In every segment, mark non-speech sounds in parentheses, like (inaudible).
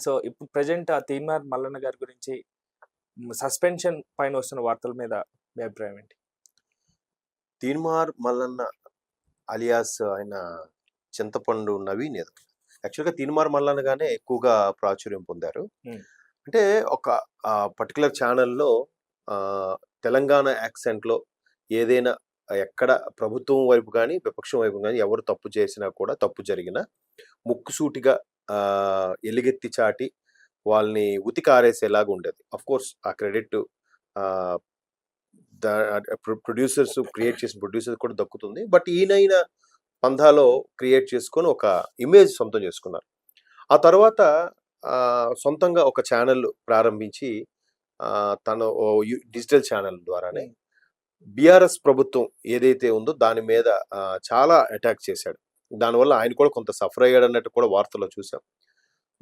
So ఇప్పుడు present ఆ తీన్మార్ మల్లన్న గారి గురించి సస్పెన్షన్ పైన వస్తున్న వార్తల మీద మీ అభిప్రాయం ఏంటి? తీన్మార్ మల్లన్న అలియాస్ ఆయన చింతపండు నవీన్ ఏదో. యాక్చువల్గా తీన్మార్ మల్లన్నగానే ఎక్కువగా ప్రాచుర్యం పొందారు. అంటే ఒక పర్టికులర్ ఛానల్లో తెలంగాణ యాక్సెంట్లో ఏదైనా ఎక్కడ ప్రభుత్వం వైపు కానీ విపక్షం వైపు కానీ ఎవరు తప్పు చేసినా కూడా తప్పు జరిగినా ముక్కుసూటిగా ఎలుగెత్తి చాటి వాళ్ళని ఉతికారేసేలాగా ఉండేది అఫ్ కోర్స్ ఆ క్రెడిట్ ప్రొడ్యూసర్స్ క్రియేట్ చేసిన ప్రొడ్యూసర్స్ కూడా దక్కుతుంది. బట్ ఈయనైన పంధాలో క్రియేట్ చేసుకొని ఒక ఇమేజ్ సొంతం చేసుకున్నారు. ఆ తర్వాత సొంతంగా ఒక ఛానల్ ప్రారంభించి తన డిజిటల్ ఛానల్ ద్వారానే బీఆర్ఎస్ ప్రభుత్వం ఏదైతే ఉందో దాని మీద చాలా అటాక్ చేశాడు. దానివల్ల ఆయన కూడా కొంత సఫర్ అయ్యాడు అన్నట్టు కూడా వార్తల్లో చూసాం.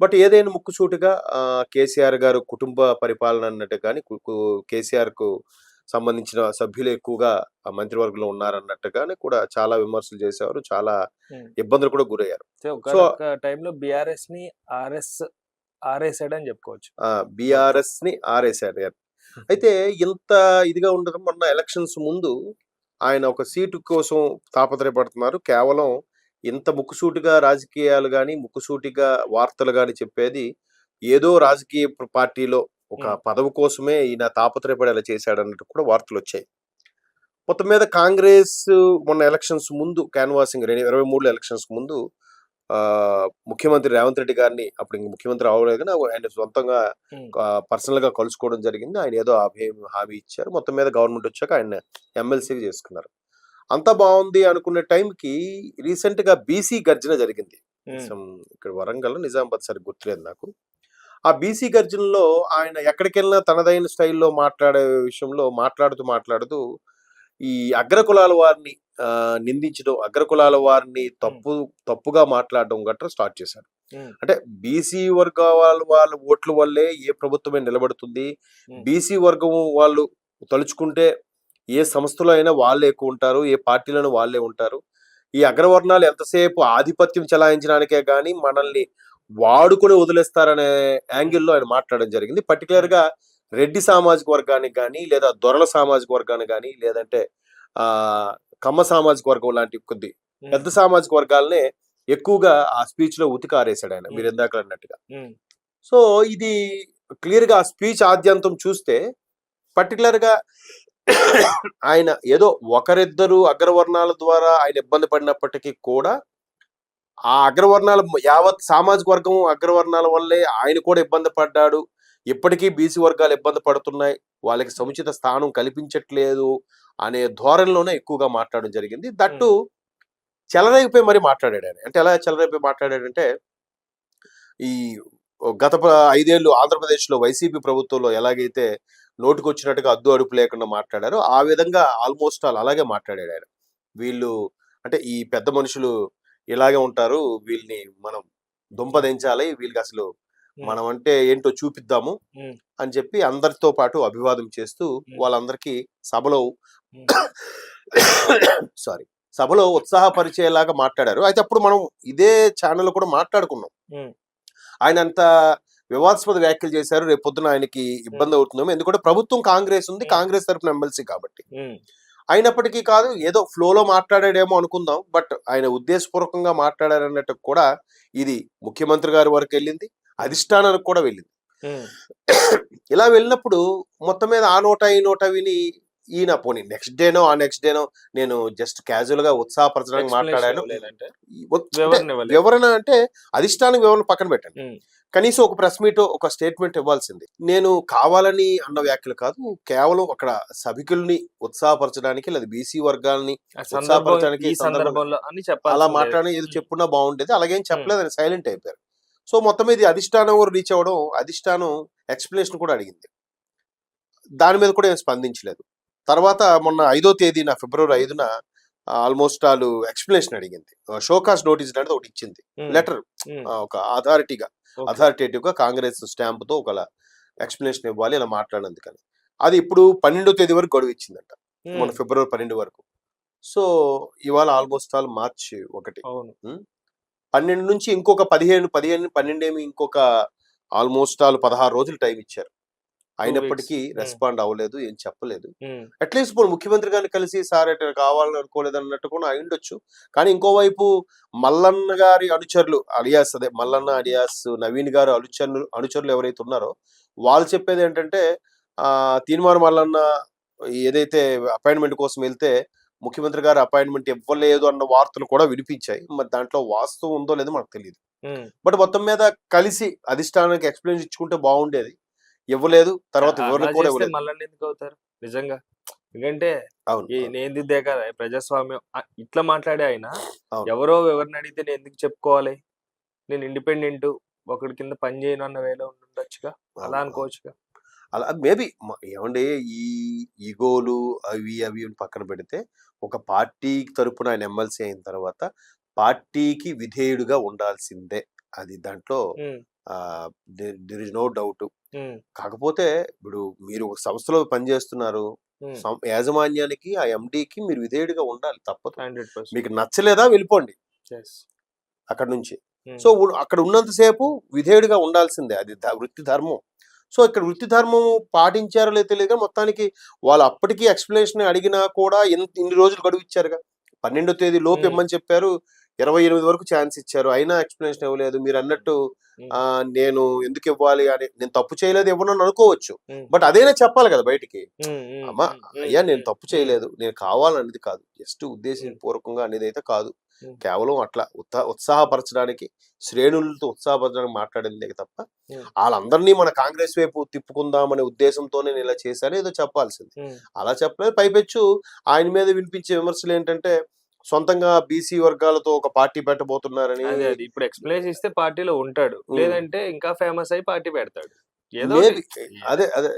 బట్ ఏదైనా ముక్కుసూటిగా ఆ, కేసీఆర్ గారు కుటుంబ పరిపాలన అన్నట్టు కానీ కేసీఆర్కు సంబంధించిన సభ్యులు ఎక్కువగా ఆ మంత్రివర్గంలో ఉన్నారన్నట్టుగానే కూడా చాలా విమర్శలు చేసేవారు. చాలా. ఇబ్బందులు కూడా గురయ్యారు. సో టైంలో బీఆర్ఎస్ని ఆర్ఎస్ ఆర్ఎస్ఐడ్ అని చెప్పుకోవచ్చు. బీఆర్ఎస్ని ఆరేశారు (laughs) అయితే ఇంత ఇదిగా ఉండడం మొన్న ఎలక్షన్స్ ముందు ఆయన ఒక సీటు కోసం తాపత్రయపడుతున్నారు. కేవలం ఇంత ముక్కుసూటిగా రాజకీయాలు కానీ ముక్కుసూటిగా వార్తలు కానీ చెప్పేది ఏదో రాజకీయ పార్టీలో ఒక. పదవి కోసమే ఈయన తాపత్రయపడేలా చేశాడు అన్నట్టు కూడా వార్తలు వచ్చాయి మొత్తం మీద కాంగ్రెస్ మొన్న ఎలక్షన్స్ ముందు క్యాన్వాసింగ్ రెండు ఇరవై మూడు ఎలక్షన్స్ ముందు ఆ, ముఖ్యమంత్రి రేవంత్ రెడ్డి గారిని అప్పుడు ఇంక ముఖ్యమంత్రి అవ్వలేదు కానీ ఆయన సొంతంగా. పర్సనల్గా కలుసుకోవడం జరిగింది ఆయన ఏదో హామీ ఇచ్చారు మొత్తం మీద గవర్నమెంట్ వచ్చాక ఆయన ఎమ్మెల్సీ చేసుకున్నారు అంతా బాగుంది అనుకునే టైంకి రీసెంట్గా బీసీ గర్జన జరిగింది. ఇక్కడ వరంగల్ నిజామాబాద్ సరి గుర్తులేదు నాకు. ఆ బీసీ గర్జనలో ఆయన ఎక్కడికి వెళ్ళినా తనదైన స్టైల్లో మాట్లాడే విషయంలో మాట్లాడుతూ మాట్లాడుతూ ఈ అగ్రకులాల వారిని నిందించడం అగ్రకులాల వారిని తప్పు తప్పుగా మాట్లాడడం గట్రా స్టార్ట్ చేశారు. అంటే బీసీ వర్గాల వాళ్ళ ఓట్ల వల్లే ఏ ప్రభుత్వమే నిలబడుతుంది. బీసీ వర్గం వాళ్ళు తలుచుకుంటే ఏ సంస్థలో అయినా వాళ్ళే ఎక్కువ ఉంటారు ఏ పార్టీలోనూ వాళ్ళే ఉంటారు ఈ అగ్రవర్ణాలు ఎంతసేపు ఆధిపత్యం చెలాయించడానికే కానీ మనల్ని వాడుకొని వదిలేస్తారనే యాంగిల్లో ఆయన మాట్లాడడం జరిగింది పర్టికులర్గా రెడ్డి సామాజిక వర్గానికి కానీ లేదా దొరల సామాజిక వర్గానికి కానీ లేదంటే ఆ కమ్మ సామాజిక వర్గం లాంటి కొద్ది. పెద్ద సామాజిక వర్గాలనే ఎక్కువగా ఆ స్పీచ్లో ఉతికారేశాడు ఆయన మీరు. ఇందాక అన్నట్టుగా. సో ఇది క్లియర్గా ఆ స్పీచ్ ఆద్యంతం చూస్తే పర్టికులర్గా ఆయన ఏదో ఒకరిద్దరు అగ్రవర్ణాల ద్వారా ఆయన ఇబ్బంది పడినప్పటికీ కూడా ఆ అగ్రవర్ణాల యావత్ సామాజిక వర్గం అగ్రవర్ణాల వల్లే ఆయన కూడా ఇబ్బంది పడ్డాడు. ఇప్పటికీ బీసీ వర్గాలు ఇబ్బంది పడుతున్నాయి. వాళ్ళకి సముచిత స్థానం కల్పించట్లేదు అనే ధోరణిలోనే ఎక్కువగా మాట్లాడడం జరిగింది. దట్టు చెలరైపోయి మరి మాట్లాడాడు ఆయన. అంటే ఎలా చెలరైపోయి మాట్లాడాడంటే ఈ గత ఐదేళ్ళు ఆంధ్రప్రదేశ్లో వైసీపీ ప్రభుత్వంలో ఎలాగైతే నోటుకొచ్చినట్టుగా అద్దు అడుపు లేకుండా మాట్లాడారో ఆ విధంగా ఆల్మోస్ట్ ఆల్ అలాగే మాట్లాడాడు ఆయన వీళ్ళు అంటే ఈ పెద్ద మనుషులు ఇలాగే ఉంటారు వీళ్ళని మనం దుంపదించాలి వీళ్ళకి అసలు మనం అంటే ఏంటో చూపిద్దాము. అని చెప్పి అందరితో పాటు అభివాదం చేస్తూ. వాళ్ళందరికీ సభలో. (coughs) సారీ సభలో ఉత్సాహపరిచేలాగా మాట్లాడారు అయితే అప్పుడు మనం ఇదే ఛానల్ కూడా మాట్లాడుకున్నాం. ఆయన అంత వివాదాస్పద వ్యాఖ్యలు చేశారు. రేపు పొద్దున ఆయనకి ఇబ్బంది అవుతుందేమో ఎందుకంటే ప్రభుత్వం కాంగ్రెస్ ఉంది. కాంగ్రెస్ తరఫున ఎమ్మెల్సీ కాబట్టి. అయినప్పటికీ కాదు ఏదో ఫ్లోలో మాట్లాడాడేమో అనుకుందాం. బట్ ఆయన ఉద్దేశపూర్వకంగా మాట్లాడారన్నట్టు కూడా ఇది ముఖ్యమంత్రి గారి వరకు వెళ్ళింది. అధిష్టానానికి కూడా వెళ్ళింది. ఇలా వెళ్ళినప్పుడు మొత్తం మీద ఆ నోట ఈ నోట విని ఈయన పోనీ నెక్స్ట్ డేనో ఆ నెక్స్ట్ డేనో నేను జస్ట్ క్యాజువల్గా ఉత్సాహపరచడానికి మాట్లాడాను. వివరణ అంటే అధిష్టానం వివరణ పక్కన పెట్టండి. కనీసం ఒక ప్రెస్ మీట్ ఒక స్టేట్మెంట్ ఇవ్వాల్సింది. నేను కావాలని అన్న వ్యాఖ్యలు కాదు కేవలం అక్కడ సభికుల్ని ఉత్సాహపరచడానికి లేదా బీసీ వర్గాల్ని ఉత్సాహపరచడానికి అలా చెప్పాలి మాట్లాడి ఏదో. చెప్పున్నా బాగుండేది. అలాగేం చెప్పలేదు అని సైలెంట్ అయిపోయారు. సో మొత్తం మీద ఇది అధిష్టానం రీచ్ అవ్వడం అధిష్టానం ఎక్స్ప్లెనేషన్ కూడా అడిగింది. దాని మీద కూడా ఏం స్పందించలేదు. తర్వాత మొన్న ఐదో తేదీన ఫిబ్రవరి ఐదున ఆల్మోస్ట్ వాళ్ళు ఎక్స్ప్లెనేషన్ అడిగింది. షోకాస్ నోటీస్ అనేది ఒకటి ఇచ్చింది. లెటర్ ఒక అథారిటీగా. అథారిటేటివ్గా కాంగ్రెస్ స్టాంప్తో ఒక ఎక్స్ప్లెనేషన్ ఇవ్వాలి ఇలా మాట్లాడినందుకని. అది ఇప్పుడు పన్నెండో తేదీ వరకు గడువు ఇచ్చిందంట. మన ఫిబ్రవరి పన్నెండు వరకు. సో ఇవాళ ఆల్మోస్ట్ ఆల్ మార్చ్ ఒకటి. పన్నెండు నుంచి ఇంకొక పదిహేను పదిహేను పన్నెండు ఏమి ఇంకొక ఆల్మోస్ట్ వాళ్ళు పదహారు రోజులు టైం ఇచ్చారు. అయినప్పటికీ. రెస్పాండ్ అవ్వలేదు ఏం చెప్పలేదు. అట్లీస్ట్ ఇప్పుడు ముఖ్యమంత్రి గారిని కలిసి సార్ కావాలని అనుకోలేదు అన్నట్టు కూడా అయి ఉండొచ్చు. కానీ ఇంకోవైపు మల్లన్న గారి అనుచరులు అలియాస్ అదే మల్లన్న అలియాస్ నవీన్ గారు అనుచరులు అనుచరులు ఎవరైతే ఉన్నారో వాళ్ళు చెప్పేది ఏంటంటే ఆ తీన్మార్ మల్లన్న ఏదైతే అపాయింట్మెంట్ కోసం వెళ్తే ముఖ్యమంత్రి గారు అపాయింట్మెంట్ ఇవ్వలేదు అన్న వార్తలు కూడా వినిపించాయి. మరి దాంట్లో వాస్తవం ఉందో లేదో మనకు తెలియదు. బట్ మొత్తం మీద కలిసి అధిష్టానానికి ఎక్స్ప్లెయిన్ ఇచ్చుకుంటే బాగుండేది. ఇవ్వలేదు తర్వాత అలా వివరణ కూడా చేస్తే ఇవ్వలేదు. మళ్ళీ ఎందుకు అవుతారు? నిజంగా. ఎందుకంటే నేను కదా ప్రజాస్వామ్యం. ఇట్లా మాట్లాడే ఆయన. ఎవరో ఎవరిని అడిగితే నేను ఎందుకు చెప్పుకోవాలి? నేను ఇండిపెండెంట్ ఒకడి కింద పని చేయను అన్న వేలో ఉండొచ్చుగా? అలా. అనుకోవచ్చుగా? అలా మేబీ ఏమండి ఈ ఈగోలు అవి అవి పక్కన పెడితే ఒక పార్టీ తరపున ఆయన ఎమ్మెల్సీ అయిన తర్వాత పార్టీకి విధేయుడుగా ఉండాల్సిందే. అది దాంట్లో దిర్ ఇస్ నో డౌట్ కాకపోతే ఇప్పుడు మీరు ఒక సంస్థలో పనిచేస్తున్నారు. యాజమాన్యానికి ఆ ఎండికి మీరు విధేయుడిగా ఉండాలి తప్పదు. 100%. మీకు నచ్చలేదా వెళ్ళిపోండి. అక్కడ నుంచి. సో అక్కడ ఉన్నంతసేపు విధేయుడిగా ఉండాల్సిందే. అది వృత్తి ధర్మం. సో ఇక్కడ వృత్తి ధర్మం పాటించారో లేదో తెలియదు మొత్తానికి వాళ్ళు అప్పటికి ఎక్స్ప్లెనేషన్ అడిగినా కూడా ఇన్ని రోజులు గడువు ఇచ్చారుగా. పన్నెండో తేదీ లోపు. ఇమ్మని చెప్పారు. ఇరవై ఎనిమిది వరకు ఛాన్స్ ఇచ్చారు. అయినా ఎక్స్ప్లెనేషన్ ఇవ్వలేదు. మీరు అన్నట్టు నేను ఎందుకు ఇవ్వాలి అని నేను తప్పు చేయలేదు ఇవ్వను అని అనుకోవచ్చు. బట్ అదైనా చెప్పాలి కదా బయటికి. అమ్మా అయ్యా నేను తప్పు చేయలేదు. నేను కావాలనేది కాదు. జస్ట్ ఉద్దేశపూర్వకంగా అనేది అయితే కాదు. కేవలం అట్లా ఉత్సా ఉత్సాహపరచడానికి శ్రేణులతో ఉత్సాహపరచడానికి మాట్లాడిందే తప్ప. వాళ్ళందరినీ మన కాంగ్రెస్ వైపు తిప్పుకుందామనే ఉద్దేశంతోనే నేను ఇలా చేశాను. ఏదో చెప్పాల్సింది. అలా చెప్పలేదు. పైపెచ్చు ఆయన మీద వినిపించే విమర్శలు ఏంటంటే సొంతంగా బీసీ వర్గాలతో ఒక పార్టీ పెట్టబోతున్నారని ఇప్పుడు ఎక్స్ప్లెయిన్ ఇస్తే పార్టీలో ఉంటాడు. లేదంటే ఇంకా ఫేమస్ అయి పార్టీ పెడతాడు. అదే అదే.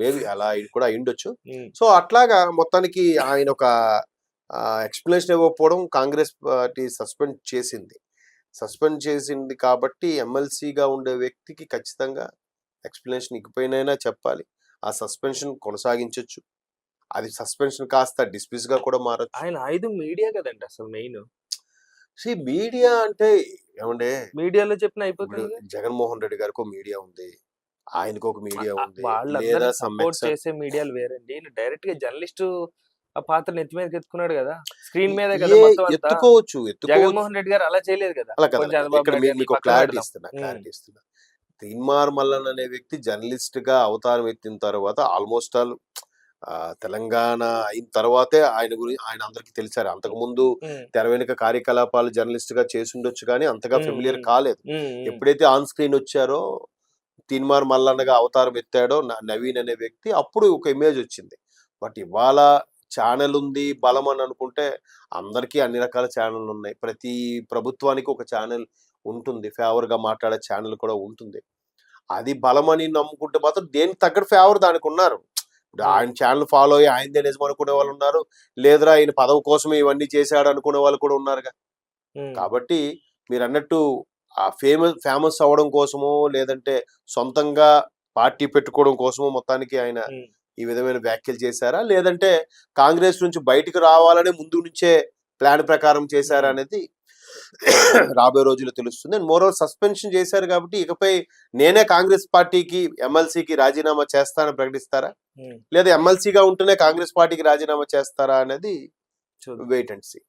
మేబీ అలా కూడా అయిండొచ్చు సో అట్లాగా మొత్తానికి ఆయన ఒక ఎక్స్ప్లెనేషన్ ఇవ్వకపోవడం కాంగ్రెస్ పార్టీ సస్పెండ్ చేసింది. సస్పెండ్ చేసింది కాబట్టి ఎమ్మెల్సీగా ఉండే వ్యక్తికి ఖచ్చితంగా ఎక్స్ప్లెనేషన్ ఇకపోయినైనా చెప్పాలి. ఆ సస్పెన్షన్ కొనసాగించవచ్చు అది సస్పెన్షన్ కాస్త డిస్మిస్గా కూడా మారచ్చు. ఆయన ఆయుధం మీడియా కదండి అసలు మెయిన్. See, మీడియా అంటే ఏమండే? మీడియాలో చెప్పిన అయిపోతుంది జగన్మోహన్ రెడ్డి గారికి ఒక మీడియా ఉంది. ఆయనకు ఒక మీడియా ఉంది. వాళ్ళందరూ సపోర్ట్ చేసే మీడియాలు వేరండి. డైరెక్ట్గా జర్నలిస్ట్ ఆ పాత్ర నెత్తి మీదకి ఎత్తుకున్నాడు కదా. స్క్రీన్ మీదే కదా ఎత్తుకోవచ్చు జగన్మోహన్ రెడ్డి గారు అలా చేయలేదు కదా. మీకు. ఇస్తున్నా. క్లారిటీ ఇస్తున్నా. తీన్మార్ మల్లన్ అనే వ్యక్తి జర్నలిస్ట్గా అవతారం ఎత్తిన తర్వాత ఆల్మోస్ట్ ఆల్ తెలంగాణ అయిన తర్వాతే ఆయన గురించి ఆయన అందరికి తెలిసారు. అంతకుముందు తెర వెనుక కార్యకలాపాలు జర్నలిస్ట్గా చేసి ఉండొచ్చు కానీ అంతగా ఫెమిలియర్. కాలేదు. ఎప్పుడైతే ఆన్ స్క్రీన్ వచ్చారో తీన్మార్ మల్లన్నగా అవతారం ఎత్తాడో నవీన్ అనే వ్యక్తి అప్పుడు ఒక ఇమేజ్ వచ్చింది. బట్ ఇవాళ ఛానల్ ఉంది బలం అని అనుకుంటే అందరికీ అన్ని రకాల ఛానల్ ఉన్నాయి. ప్రతి ప్రభుత్వానికి ఒక ఛానల్ ఉంటుంది. ఫేవర్గా మాట్లాడే ఛానల్ కూడా ఉంటుంది. అది బలం అని నమ్ముకుంటే మాత్రం దేనికి తగ్గట్టు ఫేవర్ దానికి ఉన్నారు. ఇప్పుడు ఆయన ఛానల్ ఫాలో అయ్యి ఆయనదే నిజం అనుకునే వాళ్ళు ఉన్నారు లేదురా ఆయన పదవి కోసం ఇవన్నీ చేశాడు అనుకునే వాళ్ళు కూడా ఉన్నారుగా. కాబట్టి మీరు అన్నట్టు ఆ ఫేమస్ ఫేమస్ అవ్వడం కోసమో లేదంటే సొంతంగా పార్టీ పెట్టుకోవడం కోసమో మొత్తానికి ఆయన. ఈ విధమైన వ్యాఖ్యలు చేశారా లేదంటే కాంగ్రెస్ నుంచి బయటకు రావాలని ముందు నుంచే ప్లాన్ ప్రకారం చేశారా. అనేది రాబోయే రోజుల్లో తెలుస్తుంది అండ్ మోరో సస్పెన్షన్ చేశారు కాబట్టి ఇకపై నేనే కాంగ్రెస్ పార్టీకి ఎమ్మెల్సీకి రాజీనామా చేస్తానని ప్రకటిస్తారా. లేదా ఎమ్మెల్సీగా ఉంటేనే కాంగ్రెస్ పార్టీకి రాజీనామా చేస్తారా అనేది వెయిట్ అండ్ సీ